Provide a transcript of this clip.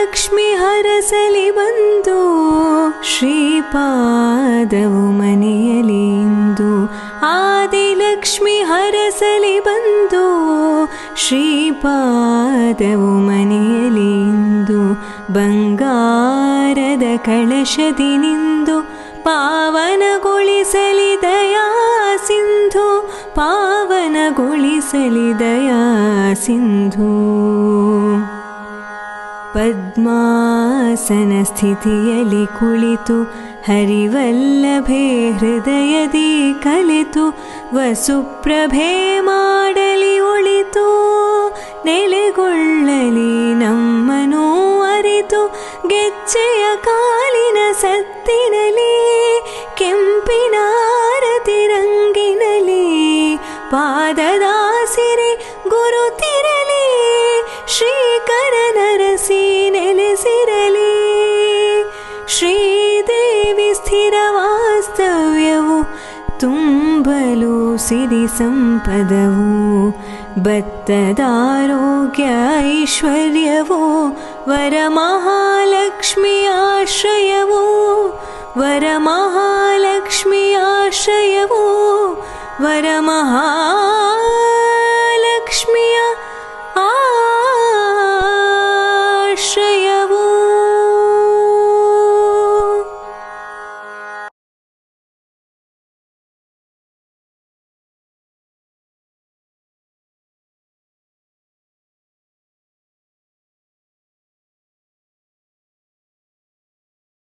ಆದಿಲಕ್ಷ್ಮಿ ಹರಸಲಿ ಬಂದು ಶ್ರೀಪಾದವು ಮನೆಯಲಿ ಇಂದು. ಆದಿಲಕ್ಷ್ಮಿ ಹರಸಲಿ ಬಂದು ಶ್ರೀಪಾದವು ಮನೆಯಲಿ ಇಂದು. ಬಂಗಾರದ ಕಳಶದಿ ನಿಂದು ಪಾವನಗೊಳಿಸಲಿ ದಯಾ ಸಿಂಧು, ಪಾವನಗೊಳಿಸಲಿ ದಯಾ ಸಿಂಧು. ಪದ್ಮಾಸನ ಸ್ಥಿತಿಯಲ್ಲಿ ಕುಳಿತು ಹರಿವಲ್ಲಭೆ ಹೃದಯದಿ ಕಲಿತು ವಸುಪ್ರಭೆ ಮಾಡಲಿ ಒಳಿತು, ನೆಲೆಗೊಳ್ಳಲಿ ನಮ್ಮನು ಅರಿತು ಗೆಜ್ಜೆಯ ಕಾಲಿನ ಸತ್ತಿನಲಿ ಕೆಂಪಿನ ಪಾದದಾಸಿರಿ ರಂಗಿನಲಿ ಪಾದದ ವಾಸ್ತವ್ಯವು ತುಂಬಲು ಸಿರಿ ಸಂಪದವು बत्तदारोग्य ಐಶ್ವರ್ಯವು वरमहालक्ष्मी ಆಶ್ರಯವು वरमहालक्ष्मी ಆಶ್ರಯವು ವರಮಹಾಲಕ್ಷ್ಮಿಯ ಆಶ್ರಯ